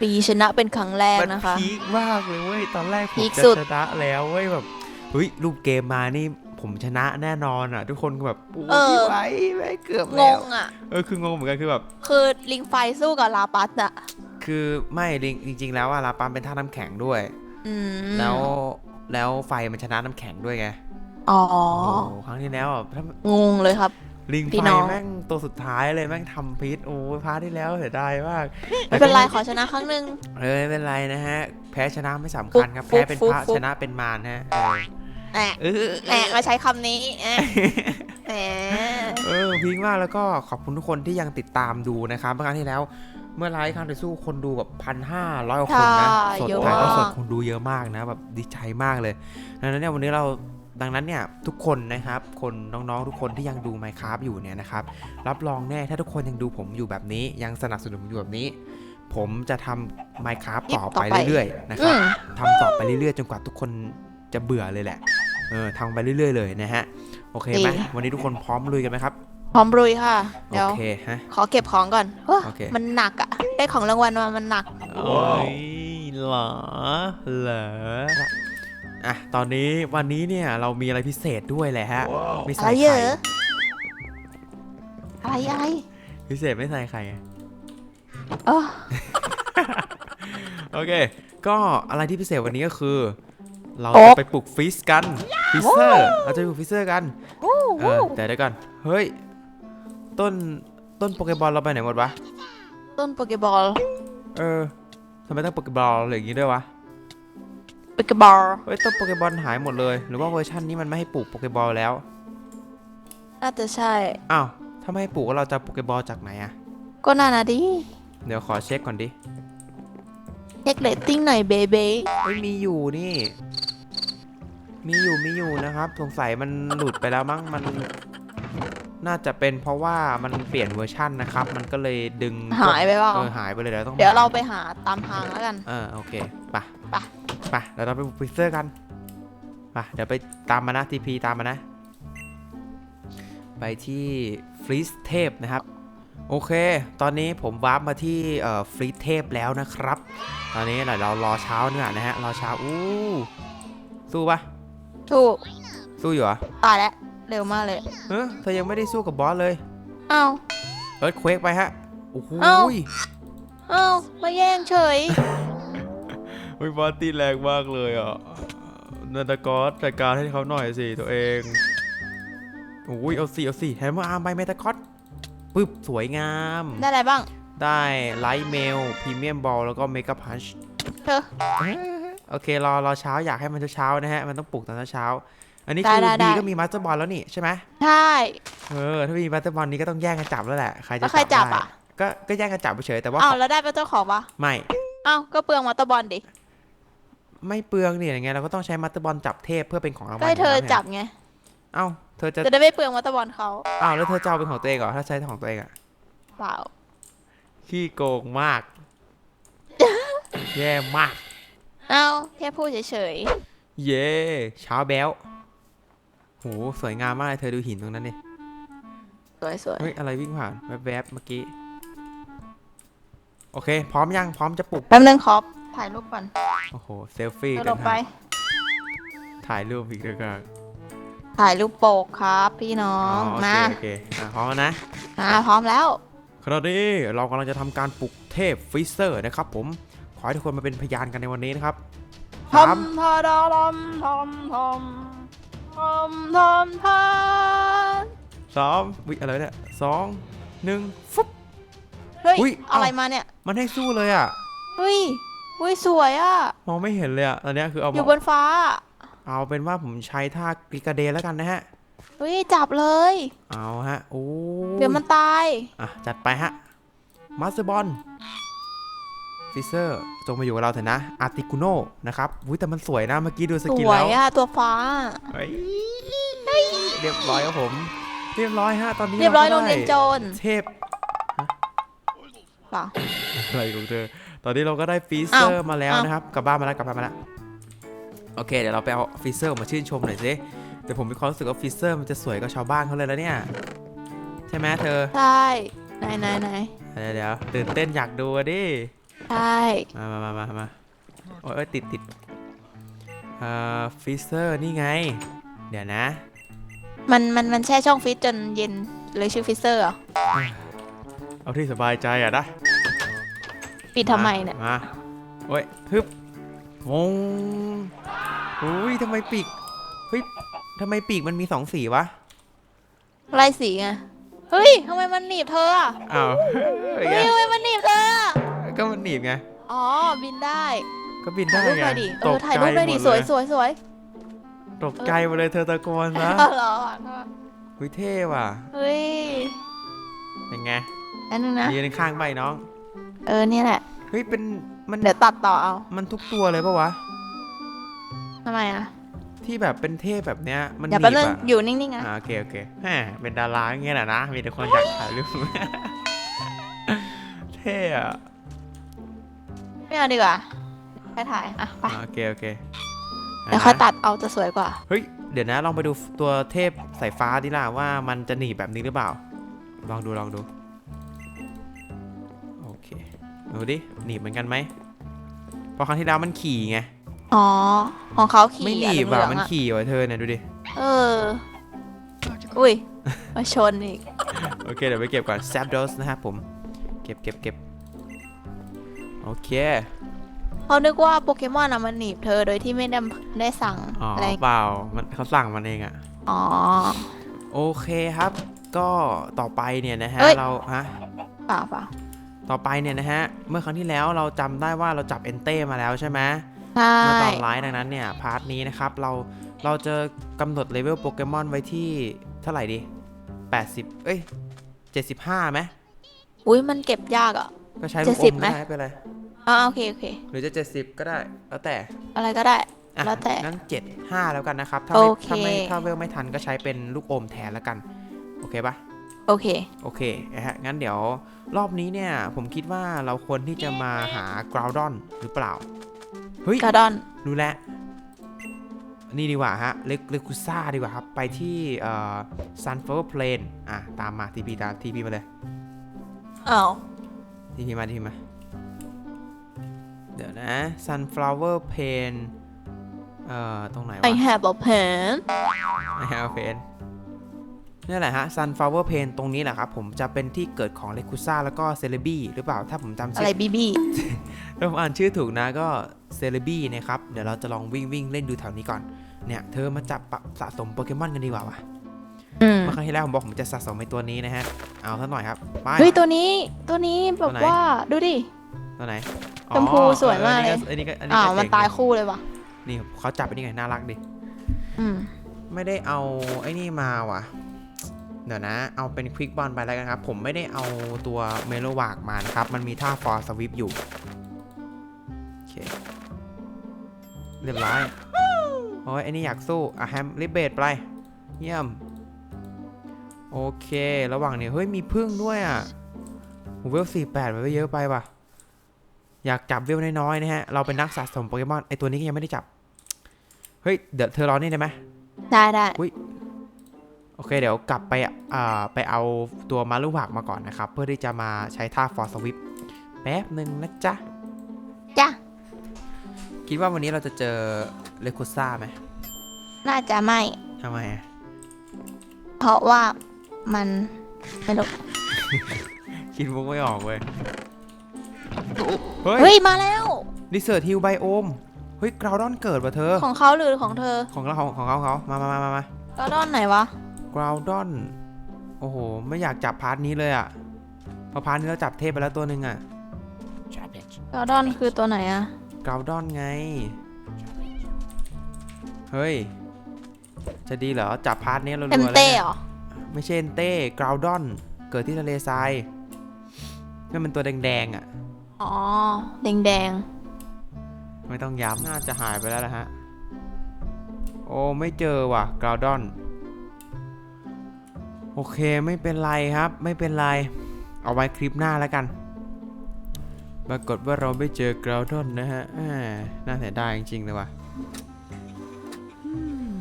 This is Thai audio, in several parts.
ปีชนะเป็นครั้งแรกมันะคะพีคมากเลยเว้ย ตอนแรกผพีมคจะสุดชนะแล้วเว้ยแบบเฮ้ยรูปเกมมานี่ผมชนะแน่นอนอะ ทุกคนก็แบบโอ้ยพี่ไว้แม่งเกือบงแล้วงอะ เออคืองงเหมือนกันคือแบบ คือลิงไฟสู้กับลาปัสอะ คือไม่จริงจริงๆแล้วอะลาปามเป็นท่าตุน้ำแข็งด้วย อืมแล้วแล้วไฟมันชนะน้ำแข็งด้วยไงอ๋อโอ้โหครั้งที่แล้วอะถ้างงเลยครับ ลิงพี่ไฟน้อง แม่งตัวสุดท้ายเลยแม่งทำพิษโอ้ยพาร์ทที่แล้วเสียดายมากไม่เป็นไรขอชนะครั้งหนึ่ง เออไม่เป็นไรนะฮะ แพ้ชนะไม่สำคัญครับ ฟุ๊แพ้บเป็นฟุ๊บพระฟุ๊บ ชนะเป็นมารฮะแอะเออแอะมาใช้คำนี้แอะแอะเออพิงมากแล้วก็ขอบคุณทุกคนที่ยังติดตามดูนะครับเมื่อครั้งที่แล้ว เมื่อไลฟ์ครั้งที่สู้คนดูแบบพันห้าร้อยกว่าคนนะสดเยอะถ่ายมาทอดสดกคนดูเยอะมากนะแบบดีใจมากเลยดังนั้นเนี่ยวันนี้เรา ดังนั้นเนี่ยทุกคนนะครับคนน้องๆทุกคนที่ยังดู Minecraft อยู่เนี่ยนะครับรับรองแน่ถ้าทุกคนยังดูผมอยู่แบบนี้ ยังสนับสนุนผมอยู่แบบนี้ ผมจะทำ Minecraft ต่อไปเรื่อยๆนะคอืรับมทำต่อไปเรื่อยๆ จนกว่าทุกคนจะเบื่อเลยแหละเออทำไปเรื่อยๆเลยนะฮะโอเคไหมดีวันนี้ทุกคนพร้อมลุยกันไหมครับพร้อมรุยค่ะโอเดี๋ยวเคฮะขอเก็บของก่อนเฮ้ยโอเคมันหนักอะ ได้ของรางวัลมา มันหนัก โอ้ยเหรอ เหรอ อะตอนนี้วันนี้เนี่ยเรามีอะไรพิเศษด้วยแหละฮะไม่อะไรใส่เยไข่อะอะไรอะไรพิเศษไม่ใส่ไข่ไงเออโอเค ก็อะไรที่พิเศษวันนี้ก็คือ เราโอ๊จะกไปปลุกฟิสกันฟิเซอร์เราจะไปปลุกฟิเซอร์กันโอ้เอโหอแต่เดี๋ยวก่อนเฮ้ยต้นต้นโปเกบอลเราไปไหนหมดวะต้นโปเกบอลเออทำไมต้องโปเกบอลอะไรอย่างงี้ด้วยวะโป เกบอลเฮ้ยต้นโปเกบอลหายหมดเลย หรือว่าเวอร์ชันนี้มันไม่ให้ปลูกโปเกบอลแล้ว น่าจะใช่ อ้าว ถ้าไม่ให้ปลูกแล้วเราจะโปเกบอลจากไหนอะก็น่านะดิ เดี๋ยวขอเช็คก่อนดิเช็คเรตติ้งหน่อยเบเบ้เฮ้ยมีอยู่นี่ มีอยู่มีอยู่นะครับ สงสัยมันหลุดไปแล้วมั้ง มัน น่าจะเป็นเพราะว่ามันเปลี่ยนเวอร์ชันนะครับ มันก็เลยดึงหายไปเปล่า เออหายไปเลยเดี๋ยวต้องเดี๋ยวเราไปหาตามทางแล้วกัน เออโอเคไป ไปไปเดี๋ยวเราไปบุกฟิเซอร์กันไปเดี๋ยวไปตามมานะทีพีตามมานะ ไปที่ฟรีสเทพนะครับ โอเค ตอนนี้ผมวาร์ปมาที่เอ่อฟรีสเทพแล้วนะครับ ตอนนี้เดี๋ยวเรารอเช้าเนี่ยนะฮะ รอเช้า อู้ สู้ปะถูกสู้อยู่เหรอตายแล้วเร็วมากเลยเฮ้ยเธอยังไม่ได้สู้กับบอสเลย เอ้าเอิร์ธเควกไปฮะ โอ้โหเอ้า เอ้ามาแย่งเฉย เฮ้ยบอสตีแรงมากเลยอะนันตกอสจัดการให้เขาหน่อยสิตัวเองโอ้ยเอาสิเอาสิแฮมเมอร์อาร์มไปเมตากอสปึ๊บสวยงาม ได้อะไรบ้าง ได้ไลท์เมลพรีเมียมบอลแล้วก็เมกะพันช์เธอ โอเค รอรอเช้าอยากให้มันเช้าๆนะฮะ มันต้องปลุกตอนเช้าๆอันนี้ได้คือได้ได้บีก็มีมาสเตอร์บอลแล้วนี่ใช่ไหมใช่ เออ ถ้ามีมาสเตอร์บอลนี้ก็ต้องแย่งกันจับแล้วแหละ ใครจะแล้วใครจับได้อะ ก็ก็แย่งกันจับเฉยๆแต่ว่าเอ้าแล้วได้เป็นเจ้าของปะไม่เอ้าก็เปลืองมอเตอร์บอลดิ ไม่เปลืองนี่อย่างเงี้ยเราก็ต้องใช้มาสเตอร์บอลจับเทพเพื่อเป็นของรางวัก็ลให้เธออยู่แล้วนี่ยจับไง เอ้าเธอจะจะได้ไม่เปลืองมอเตอร์บอลเขาอ้าวแล้วเธอจะเอาเป็นของตัวเองเหรอถ้าใช้ของตัวเองอะเปล่าขี้โกงมาก แย่มาก เอ้าแค่พูดเฉยเย่เช้าแบ๊วโหสวยงามมากเลยเธอดูหินตรงนั้นดิๆ สวยเฮ้ยอะไรวิ่งผ่านแวบๆเมื่อกี้ โอเค พร้อมยังพร้อมจะปลุกๆแป๊บนึงขอ ถ่ายรูปก่อนโอ้โห เซลฟี่กระกัโดนดไปฮะถ่ายรูปอีกแล้วกันถ่ายรูปโปกครับ พี่น้ออ๋องโอเคมา โอเคอะพร้อมแล้วนะ อ่าพร้อมแล้วขณะนี้เรากำลังจะทำการปลุกเทพฟิเซอร์นะครับผม ขอให้ทุกคนมาเป็นพยานกันในวันนี้นะครับทสามำทาดาลำทำทำทำทำทำสามวิอะไรเนี่ยสองหนึ่งฟุ๊บเฮ้ยอุ๊ยอะไรเอ้ามมาเนี่ย มันให้สู้เลยอะ เฮ้ย เฮ้ยสวยอะมองไม่เห็นเลยอะตอนเนี้ยคือเอาอยู่บนฟ้าเอาเป็นว่าผมใช้ท่ากริกาเดแล้วกันนะฮะเฮ้ยจับเลย เอาฮะโอ้เดี๋ยวมันตาย อะจัดไปฮะมาสเตอร์บอลฟิเซอร์จงมาอยู่กับเราเถอะนะอาร์ติคุโนนะครับอุ้ยแต่มันสวยนะเมื่อกี้ดูสสกินวแล้ยวอะตัวฟ้า เฮ้ยเรียบร้อยครับผม เรียบร้อยฮะตอนนี้เรียบร้อยาโรก็งได้เรียนโจร เทพเปล่า อะไรของเธอ ตอนนี้เราก็ได้ฟีเซออ้าร์วมาแล้วอ้าวนะครับ กลับบ้านมาแล้วกลับบ้านมาแล้ว โอเค เดี๋ยวเราไปเอาฟีเซอร์มาชื่นชมหน่อยสิแต่ผมมีความรู้สึกว่าฟีเซอร์มันจะสวยกว่าชาวบ้านเขาเลยแล้วเนี่ย ใช่ไหมเธอ ใช่ไหนไหนไหนเดี๋ยวเดี๋ยวตื่นเต้นอยากดูอะดิ ใช่ มามามามามาโอ้ยเอ้ยติดติดเอ่อฟีเซอร์นี่ไง เดี๋ยวนะ มันมันมันแช่ช่องฟิตจนเย็นเลยชื่อฟิเซอร์เหรอ เอาที่สบายใจอะนะ ปิดทำไมเนี่ย มาโอ้ยฮึบวงอุ้ยทำไมปีกเฮ้ยทำไมปีกมันมีสองสีวะไล่สีไง เฮ้ยทำไมมันหนีบเธออะอ้าวเฮ้ยทำไมมันหนีบเธออะก็มันหนีบไง อ๋อ บินได้ก็บินถ่าได้ยรูปไงหน่อยดิเอตอกถ่ายรูปหน่อยดิใจสวยหมสวยสวยตกใจหมดเลยเธอตะโกนนะเอาเหรออุ้ยเท่ว่ะ เฮ้ยเป็นไง อันนึงนะยืนข้างไปน้อง เออเนี่ยแหละ เฮ้ยเป็นมันเดี๋ยวตัดต่อเอามันทุกตัวเลยปะวะ ทำไมอะที่แบบเป็นเทพแบบเนี้ยมันหอย่านีแป๊บบนึงอะอยู่นิ่งๆนะอ่าโอเคโอเคแหมเป็นดาราอย่างเงี้ยแหละนะมีแต่คนอยากถ่ายรูป เท่อะไม่เอาดีกว่าไปถ่ายอะไปอ่าโอเคโอเคเดี๋ยวค่อยตัดเอาจะสวยกว่า เฮ้ยเดี๋ยวนะลองไปดูตัวเทพสายฟ้าดิล่ะว่ามันจะหนีบแบบนี้หรือเปล่า ลองดูลองดูโอเค ดูดิหนีบเหมือนกันไหมเพราะครั้งที่แล้วมันขี่ไงอ๋อ ของเขาขี่ไม่หอะนีบเหลือะองมันๆอะขี่ว่ะเธอเนี่ยดูดิเออ อุ้ยมาชนอีก โอเคเดี๋ยวไปเก็บก่อนแซบดอสนะครับผม เก็บเก็บเก็บโอเคเขานึกว่าโปเกมอนอะมันหนีบเธอโดยที่ไม่ได้ได้สั่งอ๋ออะไรเปล่า มันเขาสั่งมันเองอะอ๋อ โอเคครับ ก็ต่อไปเนี่ยนะฮะเอ้ยเราฮะเปล่าเปล่า ต่อไปเนี่ยนะฮะ เมื่อครั้งที่แล้วเราจำได้ว่าเราจับเอนเต้มาแล้วใช่ไหมใช่เมื่อตอนไลฟ์ดังนั้นเนี่ยพาร์ทนี้นะครับเราเราจะกำหนดเลเวลโปเกมอนไว้ที่เท่าไหร่ดี 80 เอ้ย 75ไหมอุ้ยมันเก็บยากอะก็ใช้ลูกอ70มไหมก็ได้ไปเลยอ๋อโอเคโอเคหรือจะ 70 ก็ได้แล้วแต่อะไรก็ได้อะแล้วแต่งั้นเจ็ดห้าแล้วกันนะครับ ถ้าไม่โอเคถ้าไม่ถ้าเวลไม่ทันก็ใช้เป็นลูกอมแทนแล้วกัน โอเคปะ โอเค โอเคนะฮะ งั้นเดี๋ยวรอบนี้เนี่ย ผมคิดว่าเราควรที่จะมาหากราวดอนหรือเปล่า เฮ้ยกระดอนรู้แล้ว นี่ดีกว่าฮะ เลเลกุซ่าดีกว่าครับ ไปที่เอ่อซันเฟอร์เพลนอะ ตามมาทีพีตามทีพีมาเลยอ้าวทีพีมาทีพีมา เดี๋ยวนะ sunflower pain เอ่อ ตรงไหนวะไอแฮบอเพ นไอแฮเพนนี่แหละฮะ sunflower pain ตรงนี้แหละครับผมจะเป็นที่เกิดของเลคูซ่าแล้วก็เซเลบีหรือเปล่าถ้าผมจำอะชื่ไรอบีบีถ้าผมอ่านชื่อถูกนะก็เซเลบีนะครับเดี๋ยวเราจะลองวิ่งวิ่งเล่นดูแถวนี้ก่อนเนี่ยเธอมาจับปะสะสมโปเกมอนกันดีกว่าวะอืมเมื่อครั้งที่แล้วผมบอกผมจะสะสมไอตัวนี้นะฮะเอาซะหน่อยครับไปเฮ้ยตัวนี้ตัวนี้แบตับวไหนว่าดูดิตัวไหนชมพูสวยมากเลยอันนี้ก็อันนี้อ้าก็วมันเจ๋งตายคู่เลยว่ะนี่เขาจับไปนี่ไงน่ารักดิอืมไม่ได้เอาไอ้นี่มาว่ะ เดี๋ยวนะ เอาเป็นควิกบอลไปแล้วกันครับ ผมไม่ได้เอาตัวเมโลวากมานะครับ มันมีท่าฟอร์สวิปอยู่ โอเค เรียบร้อย โอ้ยไอ้นี่อยากสู้ อะแฮมริบเบดไป เยี่ยม โอเค ระหว่างนี้ เฮ้ย มีพึ่งด้วยอะโหเวลสี่แปดมันไม่เยอะไปว่ะ อยากจับเวลน้อยๆนะฮะ เราเป็นนักสะสมโปเกมอน ไอตัวนี้ก็ยังไม่ได้จับ เฮ้ย เดี๋ยวเธอรอนี่ได้ไหมได้ได้ โอเคเดี๋ยวกลับไปอ่าไปเอาตัวมาลูกหวากมาก่อนนะครับ เพื่อที่จะมาใช้ท่าฟอร์สวิปแป๊บหนึ่งนะจ๊ะ จ้ะ คิดว่าวันนี้เราจะเจอเลคูซ่าไหมน่าจะไม่ ทำไมอะเพราะว่ามันไม่รู้คิดมุกไม่ออกเว้ย เฮ้ยเฮ้ย มาแล้ว ดิเซอร์ทิวไบโอม เฮ้ยกราวดอนเกิดว่ะเธอ ของเขาหรือของเธอ ของเราของของเขาเขามามามามามากระดอนไหนวะ กราวดอน โอ้โห ไม่อยากจับพาร์ทนี้เลยอะเพราะพาร์ทนี้เราจับเทพไปแล้วตัวหนึ่งอะกระดอนคือตัวไหนอะกราวดอนไง เฮ้ย จะดีเหรอ จับพาร์ทนี้เราเต็มรัวๆเลยเต้เนี่ยเหรอไม่ใช่เอนเต้กราวดอน เกิดที่ทะเลทรายนั่นเป็นตัวแดงๆอะอ๋อแดงแดงไม่ต้องย้ำน่าจะหายไปแล้วนะฮะ โอ้ ไม่เจอว่ะกราวดอน โอเคไม่เป็นไรครับไม่เป็นไร เอาไว้คลิปหน้าแล้วกัน ปรากฏว่าเราไม่เจอกราวดอนนะฮะอ่าน่าเสียดายจริงๆเลยว่ะอืม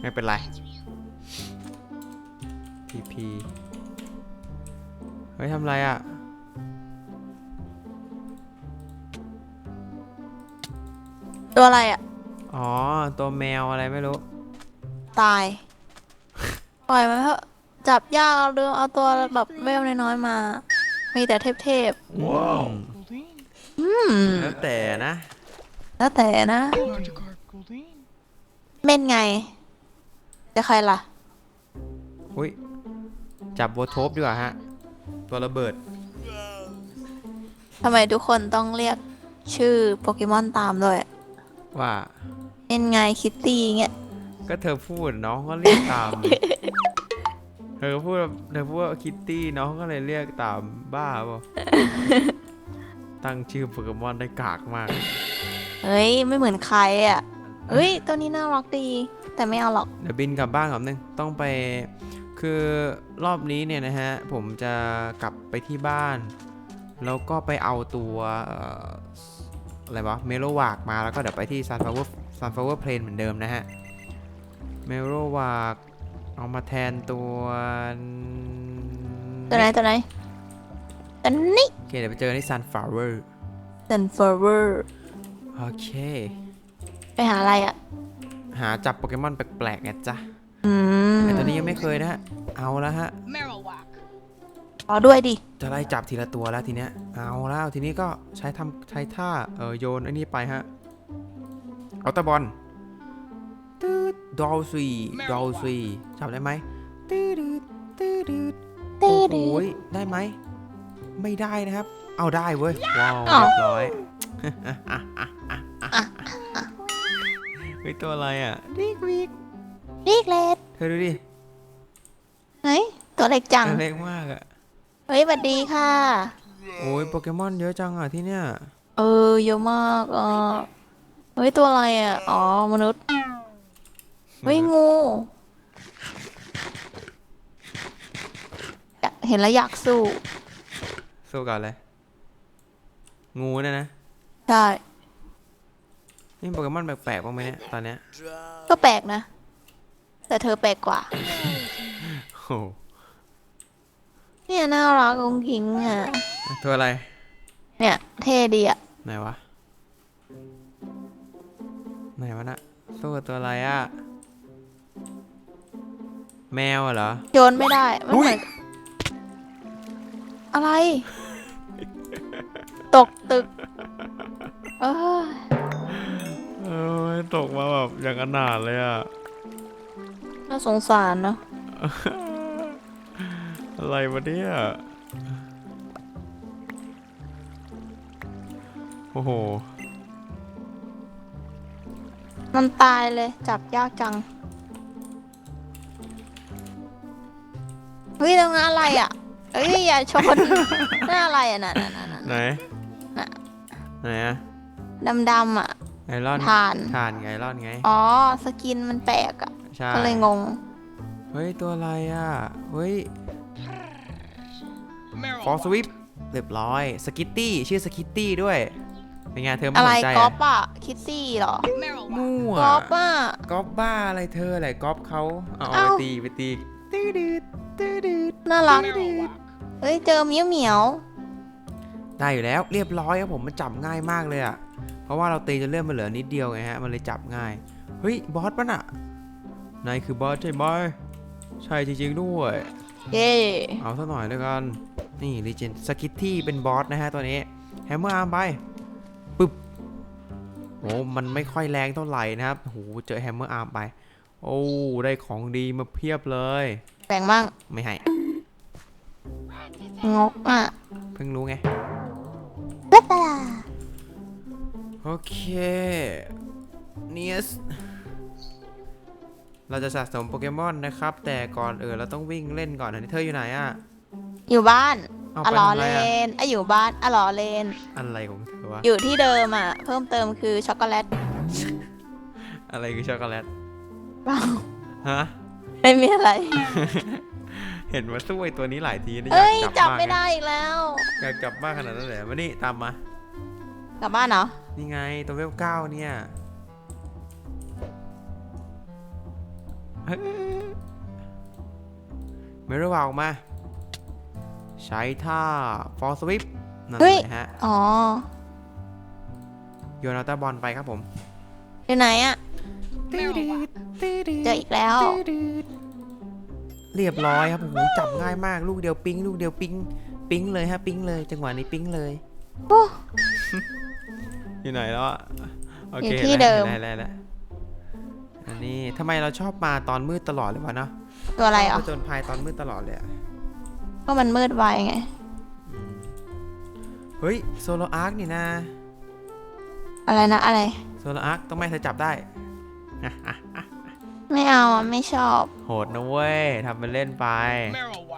ไม่เป็นไรพีพีเฮ้ยทำไรอะๆตัวอะไรอะ อ๋อ ตัวแมวอะไรไม่รู้ ตาย ปล่อยมันเถอะจับยากเอาเรื่องเอาตัวแบบเวลน้อยๆมา มีแต่เทพว้าว Goldine. ๆอืมแล้วแต่นะ แล้วแต่นะ Magikarp Goldine. เม่นไง จะใครล่ะ อุ้ย จับโบโทบดีกว่าฮะ ตัวระเบิด ทำไมทุกคนต้องเรียกชื่อโปเกมอนตามด้วยว่า เม่นไงคิตตี้เงี้ย ก็เธอพูดน้องก็เรียกตามดิเธอพูดเธอพูดว่าคิตตี้น้องก็เลยเรียกตามบ้าเปล่าตั้งชื่อโปเกมอนได้กากมาก เฮ้ย ไม่เหมือนใครอะเฮ้ย ตัวนี้น่ารักดี แต่ไม่เอาหรอก เดี๋ยวบินกลับบ้านก่อนนึงต้องไป คือรอบนี้เนี่ยนะฮะ ผมจะกลับไปที่บ้าน แล้วก็ไปเอาตัวเอ่ออะไรวะ เมโลวากมาแล้วก็เดี๋ยวไปที่ Sunflower Sunflower Plain เหมือนเดิมนะฮะ เมโลวากเอามาแทนตัวตัวไหนตัวไหนตัวนี้โอเคเดี๋ยวไปเจอกันที่ Sunflower เซนเฟอร์เวอร์โอเค ไปหาอะไรอะ หาจับโปเกมอนแปลกๆไงจ๊ะอืมแต่ตอนนี้ยังไม่เคยนะฮะเอาแล้วฮะ Marowak. รอด้วยดิ จะไล่จับทีละตัวแล้วทีเนี้ย เอาแล้วทีนี้ก็ใช้ทำใช้ท่าเออโยนไอ้นี่ไปฮะ เอาตะบอล ตืดดอลซีดอลซีจับได้ไหมตืดตืดตืดตืโอ้ดโหยได้ไหม ไม่ได้นะครับ เอาได้เว้ย ว้าวอ้าวเรียบร้อยเฮ้ยตัวอะไรอะดิกวิกนี่เลดเธอดูดิไหนตัวเล็กจังตัวเล็กมากอะ เฮ้ยสวัสดีค่ะ โอ้ยโปเกมอนเยอะจังอะที่เนี้ยเออ เยอะมากอะเฮ้ย ตัวอะไรอะ อ๋อ มนุษย์ เฮ้ยงูอยากเห็นแล้วอยากสู้ สู้กันเลยงูเนี่ยนะใช่ นี่โปเกมอนแปลกๆบ้างไหมเนี่ยตอนเนี้ยก็แปลกนะ แต่เธอแปลกกว่า โอ้โหเนี่ยน่ารักองกิงอะ ตัวอะไร เนี่ย เท่ดีอะ ไหนวะ ไหนวะน่ะสู้กับตัวอะไรอะ แมวอะเหรอ โยนไม่ได้มันเหมือนอะไร ตกตึก เออเออตกมาแบบอย่างอนาถเลยอะน่าสงสารเนอะอะไรวะเนี่ยโอ้โห มันตายเลยจับยากจัง ฮ้ยตรงนั้นอะไรอะเอ้ยอย่าชนหน้าอะไรอะน่ะน่ะน่ะน่ะ ไหนน่ะ ไหนอะดำๆอะ ไอรอนทานทานไงไอรอนไงอ๋อสกินมันแปลกอะ ใช่ก็เลยงง เฮ้ยตัวอะไรอะเฮ้ยฟอส Marowak. วิปเรียบร้อยสกิตตี้ชื่อสกิตตี้ด้วยเป็นไงเธอไม่อะไรสนใจก๊ออะปอะ คิดซี่เหรอ Marowak. มั่วก๊อปอะ ก๊อปบ้าอะไรเธออะไรก๊อปเขาเอาเอาเอ้าไปตีไปตีตื้อดืด ตื้อดืดน่ารัก Marowak. เฮ้ยเจอเหมียวเหมียวได้อยู่แล้วเรียบร้อยครับผมมันจับง่ายมากเลยอะเพราะว่าเราตีจนเลื่อนมันเหลือนิดเดียวไงฮะมันเลยจับง่ายเฮ้ยบอสปะน่ะนายคือบอสใช่ไหมใช่จริงๆด้วย เย่เอาซะหน่อยด้วยกันนี่ลีเจนสกิทที่เป็นบอสนะฮะตัวนี้แฮมเมอร์อาร์มไปปึ๊บโอ้มันไม่ค่อยแรงเท่าไหร่นะครับโหเจอแฮมเมอร์อาร์มไป โอ้ได้ของดีมาเพียบเลย แบ่งบ้างไม่ให้งกอะเพิ่งรู้ไงบ๊ายบายโอเคเนียสเราจะสะสมโปเกมอนนะครับ แต่ก่อนเออเราต้องวิ่งเล่นก่อนอันนี้เธออยู่ไหนอะอยู่บ้านเอาอะไปหลอทำอะไรเลอะ นอะอยู่บ้านอะหลอเลน อะไรของเธอวะ อยู่ที่เดิมอะ เพิ่มเติมคือช็อกโกแลตอะไรคือช็อกโกแลตเปล่าฮะ ไม่มีอะไร เห็นว่าสู้ไอตัวนี้หลายทีนะอเอ้ยยากจัจับบมากไม่ได้อีกแล้ว อยากจับมากขนาดนั้นเลยมานี่ตามมา กลับบ้านเหรอ นี่ไงตัวเวลเก้าเนี่ยเฮ้ยไม่รู้ว่าออกมา ใช้ท่า for sweep นั่นเฮ้ย เลยฮะ อ๋อ โยนอัลตราบอลไปครับผม อยู่ไหนอะ เจออีกแล้ว เรียบร้อยครับโอ้โหจับง่ายมากลูกเดียวปิ๊งลูกเดียวปิ๊งปิ๊งเลยฮะปิ๊งเลยจังหวะนี้ปิ๊งเลย โอ้ อยู่ไหนแล้วอะโอเคอยู่ที่เดิม ได้ได้ได้อันนี้ทำไมเราชอบมาตอนมืดตลอดเลยวะเนาะตัวอะไรเหรอผจญภัยตอนมืดตลอดเลยอะก็มันมืดไวไง เฮ้ยโซโลอาร์คนี่นะอะไรนะอะไร โซโลอาร์คต้องไม่เธอจับได้ ไม่เอาอะไม่ชอบ โหดนะเว้ยทำเป็นเล่นไป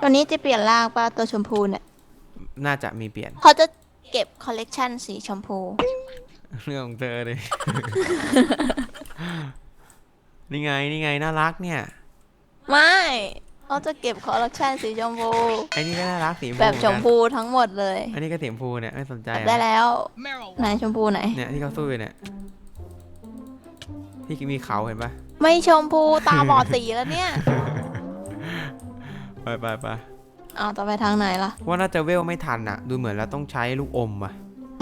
ตัวนี้จะเปลี่ยนร่างป่ะตัวชมพูเนี่ยน่าจะมีเปลี่ยน เขาจะเก็บคอลเลกชันสีชมพู เรื่องของเธอเลย นี่ไงนี่ไงน่ารักเนี่ย ไม่เขาจะเก็บคอลเลกชันสีชมพู ไอ้นี่ก็น่ารักสีชมพูแบบชมเหอนกันพูทั้งหมดเลย อันนี้ก็สีชมพูเนี่ยไม่สนใจจับอะได้แล้วไหนชมพูไหนเนี่ยที่เขาสู้อยู่เนี่ย ที่มีเขาเห็นปะไม่ชมพูตาบอดสีแล้วเนี่ยไปไปไปเอาต่อไปทางไหนล่ะ ว่าน่าจะเวลไม่ทันอะดูเหมือนแล้วต้องใช้ลูกอมอะ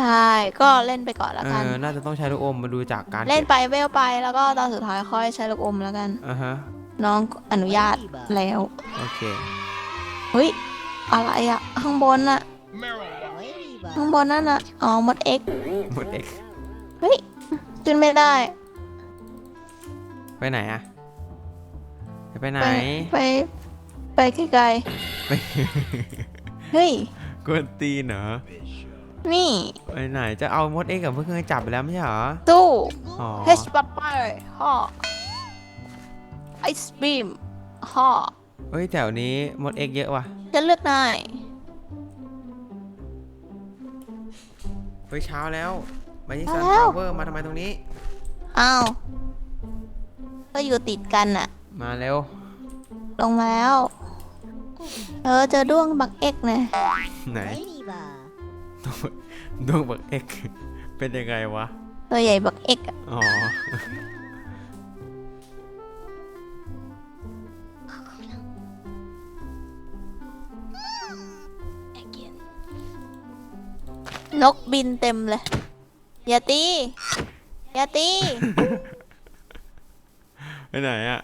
ใช่ก็เล่นไปก่อนแล้วเอกันอน่าจะต้องใช้ลูกอมมาดูจากการเล่นก็บไปเวลไปแล้วก็ตอนสุดท้ายค่อยใช้ลูกอมแล้วกันอ่าฮะน้องอนุญาตแล้วโอเคเฮ้ยอะไรอะข้างบนอะข้างบนนั่นอะอ๋อมดเอ็กหมดเอกเฮ้ยขึ้นไม่ได้ ไปไหนอะไปไหน ไป ไปไปไกลๆเฮ้ย กวนตีนเหรอ นี่ ไปไหน จะเอามดเอกกับเพื่อนจับไปแล้วไม่ใช่เหรอ ตู้อ๋อ H บัตเตอร์ห่อไอศบีมห่อเฮ้ยแถวนี้มดเอกเยอะว่ะ จะเลือกได้เฮ้ยเช้าแล้ว มาที่ซันฟลาวเวอร์มาทำไมตรงนี้ อ้าว ก็อยู่ติดกันอะมาเร็ว ลงมาแล้ว เออเจอด้วงบักเอ็กเนี่ยไหน ดวงบักเอกเป็นยังไงวะ ตัวใหญ่บักเอ็กอะอ๋อ นกบินเต็มเลย อย่าตี อย่าตี ไปไหนอะ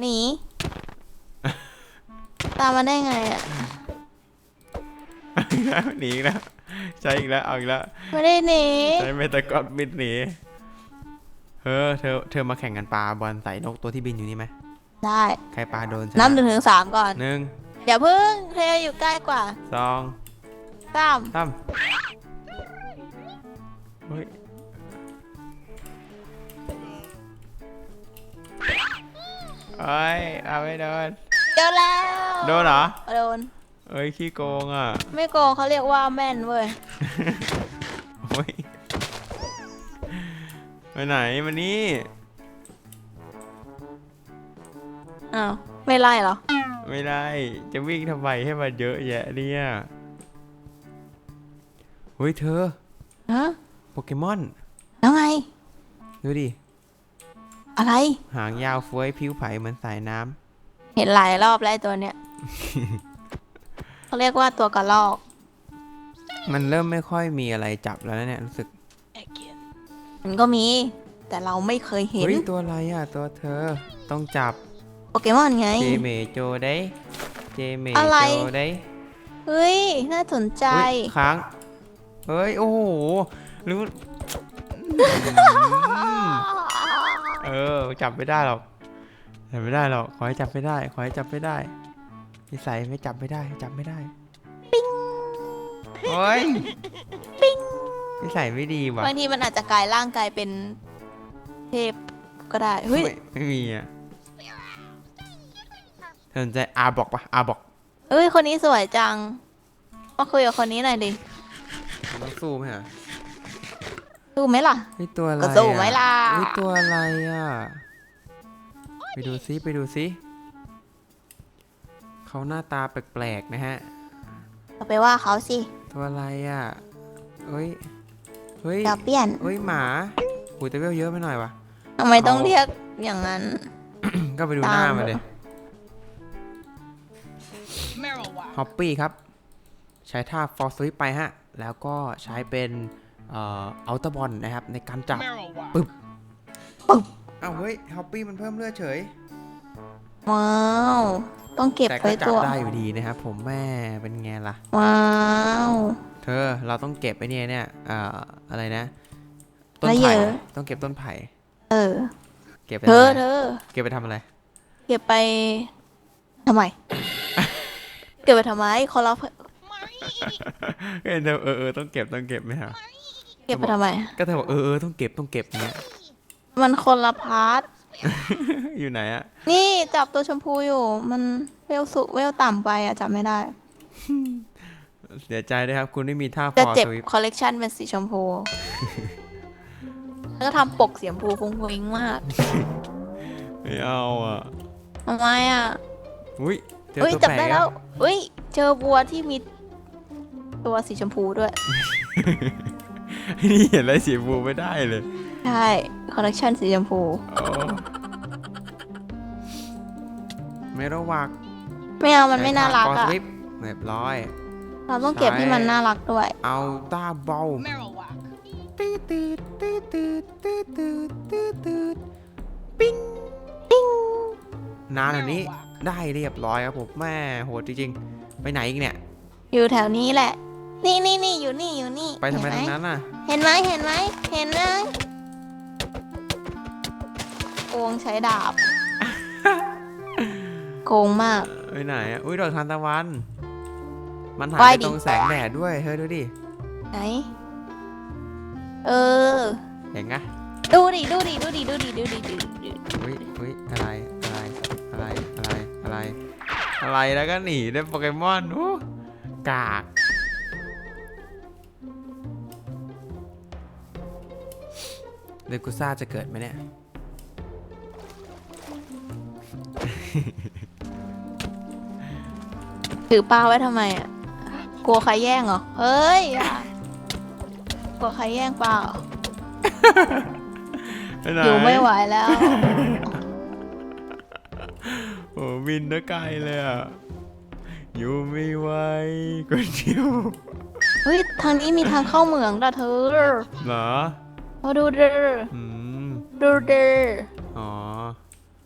หนีตามมาได้ไงอะอีกแล้วหนีอีกแล้วใช้อีกแล้วเอาอีกแล้วไม่ได้หนีใช้เมตากอดบินหนีเฮ้อเธอเธอมาแข่งกันปลาบอลใส่นกตัวที่บินอยู่นี่ไหมได้ใครปลาโดนชนับหนึ่งถึงสามก่อนหนึ่งอย่าพึ่งเธออยู่ใกล้กว่าสองสามสาม เอ้ยเอาไม่โดนเจอแล้วโดนเหรอโดน เอ้ยขี้โกงอะไม่โกงเขาเรียกว่าแม่นเว้ย โอ้ยไปไหนมานี่อ้าว ไม่ไล่เหรอ ไม่ได้จะวิ่งทำไมให้มันเยอะแยะเนี่ยเฮ้ยเธอ ฮะ โปเกมอน แล้วไง ดูดิ อะไร หางยาวเฟ้ยผิวไผ่เหมือนสายน้เห็นหลายรอบแล้วไอ้ตัวเนี้ย เขาเรียกว่าตัวกระลอกำมันเริ่มไม่ค่อยมีอะไรจับแล้วนะเนี่ยรู้สึกมันก็มี แต่เราไม่เคยเห็น เฮ้ยตัวอะไรอะตัวเธอต้องจับโปเกมอนไง เจเมโจได้เจเมอะไร โจได้เฮ้ย น่าสนใจ เฮ้ยค้างเฮ้ยโอ้โหรู้ เออจับไม่ได้หรอกจับไม่ได้หรอกขอให้จับไม่ได้ ขอให้จับไม่ได้นิสัยไม่จับไม่ได้จับไม่ได้ปิ้งโอ้ยปิ้งนิสัยไม่ดีว่ะบางทีมันอาจจะกลายร่างกายเป็นเทพก็ได้เฮ้ยไม่ไม่มีอะสนใจอาบอกปะอาบอกเฮ้ยคนนี้สวยจังมาคุยกับคนนี้หน่อยดิมันต้องสู้ไหมฮะ ดูไหมล่ะ เฮ้ยตัวอะไรก็อะสู้ไหมล่ะ เฮ้ยตัวอะไรอะ ไปดูซิไปดูซิเขาหน้าตาแปลกๆนะฮะเราไปว่าเขาสิตัวอะไรอะเฮ้ย เฮ้ยอย่าเปลี่ยนเฮ้ยหมาหูแต่เวลเยอะไปหน่อยวะ ทำไมต้องเขาเรียกอย่างนั้น ก็ไปดูตามหน้ามันเลย Marijuana. ฮอปปี้ครับ ใช้ท่าฟอร์สวิปไปฮะ แล้วก็ใช้เป็น เอ่ออัลตบอลนะครับในการจับ Marijuana. ปึ๊บอ้าวเฮ้ยฮอปปี้มันเพิ่มเลือดเฉย ว้าว ต้องเก็บแต่ไว้ก็จับตัวได้อยู่ดีนะครับผมแม่เป็นไงล่ะ ว้าว เธอเราต้องเก็บไอ้เนี่ยเนี่ยเอ่ออะไรนะ ต้นแล้วเยไผ่อะต้องเก็บต้นไผ่ เออ เก็บไปเธทำออะไรเธอ เก็บไปทำอะไร เก็บไปทำไม เก็บไปทำไมคนเราเออเธอเออเออต้องเก็บต้องเก็บไหมฮะ เก็บไปทำไม ก็เธอบอกเออเออต้องเก็บต้องเก็บเนี้ย มันคนละพาร์ท อยู่ไหนอะนี่จับตัวชมพูอยู่ มันเวลสุเวลต่ำไปอะจับไม่ได้ เสียใจด้วยครับ คุณไม่มีท่าฟจะอร์เจ็บสวิปคอลเลกชันเป็นสีชมพู แล้วก็ทำปกสีชมพูฟุ้งฟิ้งมากไม่เอาอะทำไมอะอุ้ยเจออุ้ยตัวจับแปลได้กแล้วอะอุ้ยเจอบัวที่มีตัวสีชมพูด้วย นี่เห็นอะไรสีบูไม่ได้เลยใช่คอลเลกชันสีชมพูอ๋อไม่ระวักไม่เอามันไม่น่ารักฟอร์สอะวิปเรียบร้อย เราต้องเก็บที่มันน่ารักด้วย เอาตาเบา Marijuana. ตืดตืดตืดตืดตืดตืดตืดตืดปิ้งนานอันนี้ได้เรียบร้อยครับผมแม่โหดจริงๆ ไปไหนอีกเนี่ย อยู่แถวนี้แหละ นี่นี่นี่อยู่นี่อยู่นี่ไปทำไมเห็นตรงไหมนั้นน่ะ เห็นไหมเห็นไหมเห็นไหมโกงใช้ดาบ โกงมากไปไหนอะอุ้ยดอกทานตะวัน มันหายไหว้ไปดิ ตรงแสงแดดด้วย เฮ้ยดูดิ ไหน เออ เห็นไงดูดิดูดิดูดิดูดิดูดิดูดิอุ้ยอุ้ยอะไร อะไร อะไร อะไร อะไร อะไรแล้วก็หนีได้โปเกมอนโอ้กาก เลกูซ่าจะเกิดไหมเนี่ย ถือปลาไว้ทำไมอะ กลัวใครแย่งเหรอ เฮ้ยอย่ากลัวใครแย่งปลาเหรอปหนอยู่ไม่ไหวแล้ว โอ้บินนะไกลเลยอะ อยู่ไม่ไหวคนเดียว เฮ้ย ทางนี้มีทางเข้าเหมืองด่ะเธอ เหรอ มาดูเด้ออืมดูเด้ออ๋อ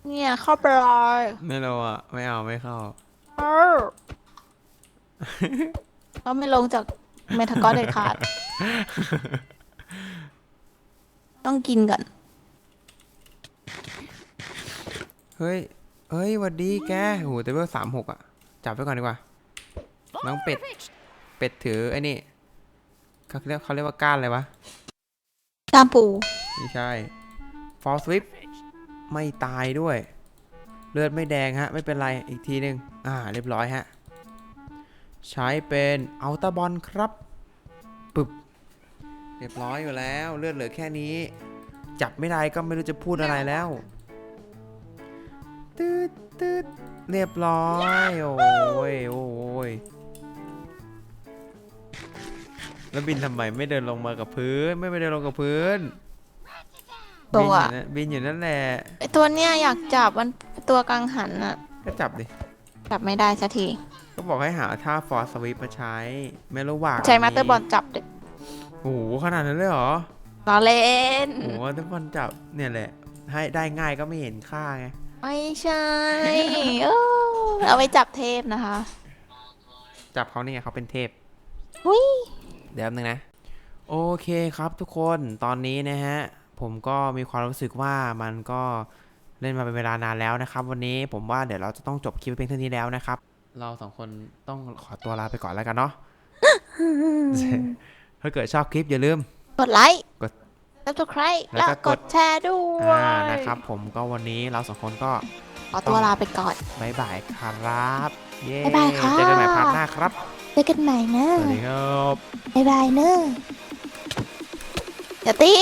เนี่ยเข้าไปเลยไม่รู้อะไม่เอาไม่เข้า เออก็ไม่ลงจากเมทากอนเด็ดขาด ต้องกินก่อน เฮ้ย เฮ้ยหวัดดีแกโหแต่เวลสามหกอะจับไว้ก่อนดีกว่า น้องเป็ด เป็ดถือไอ้นี่เขาเรียกเขาเรียกว่าก้านอะไรวะ ตามปูไม่ใช่ฟอสวิปไม่ตายด้วย เลือดไม่แดงฮะ ไม่เป็นไรอีกทีหนึ่งอ่า เรียบร้อยฮะ ใช้เป็นอัลตาบอลครับปึบเรียบร้อยอยู่แล้ว เลือดเหลือแค่นี้ จับไม่ได้ก็ไม่รู้จะพูดอะไรแล้วตืดตืดเรียบร้อย โอ้ยโอ้ย แล้วบินทำไมไม่เดินลงมากับพื้น ไม่ไปเดินลงกับพื้นตับินว อยู่นะบินอยู่นั่นแหละไอตัวเนี้ยอยากจับมันตัวกังหันอะก็จับดิ จับไม่ได้สักที ก็บอกให้หาท่าฟอร์สวิปมาใช้ไม่รู้ว่าใช้มาสเตอร์บอลจับเด็กโอ้โหขนาดนั้นเลยเหรอล้อเล่น โอ้โหมาสเตอร์บอลจับเนี่ยแหละ ให้ได้ง่ายก็ไม่เห็นค่าไง ไม่ใช่เออเอาไว้จับเทพนะคะ จับเขาเนี่ยเขาเป็นเทพอุ้ย เดี๋ยวแป๊บนึงนะ โอเคครับทุกคนตอนนี้นะฮะ ผมก็มีความรู้สึกว่ามันก็เล่นมาเป็นเวลานานแล้วนะครับ วันนี้ผมว่าเดี๋ยวเราจะต้องจบคลิปไปเพียงเท่านี้แล้วนะครับ เราสองคนต้องขอตัวลาไปก่อนแล้วกันเนาะ ถ้าเกิดชอบคลิปอย่าลืม กดไลค์กด subscribe แล้แล้ววก็กกด ดแชร์ด้วอ่ายนะครับ ผมก็วันนี้เราสองคนก็ขอตัวลาไปก่อน บายบายครับ เย้บ๊ายบายค่ะ เจอกันใหม่พาร์ทหน้าครับบ เจอกันใหม่นะสวัสดีครับบายบายเนอะอย่าตี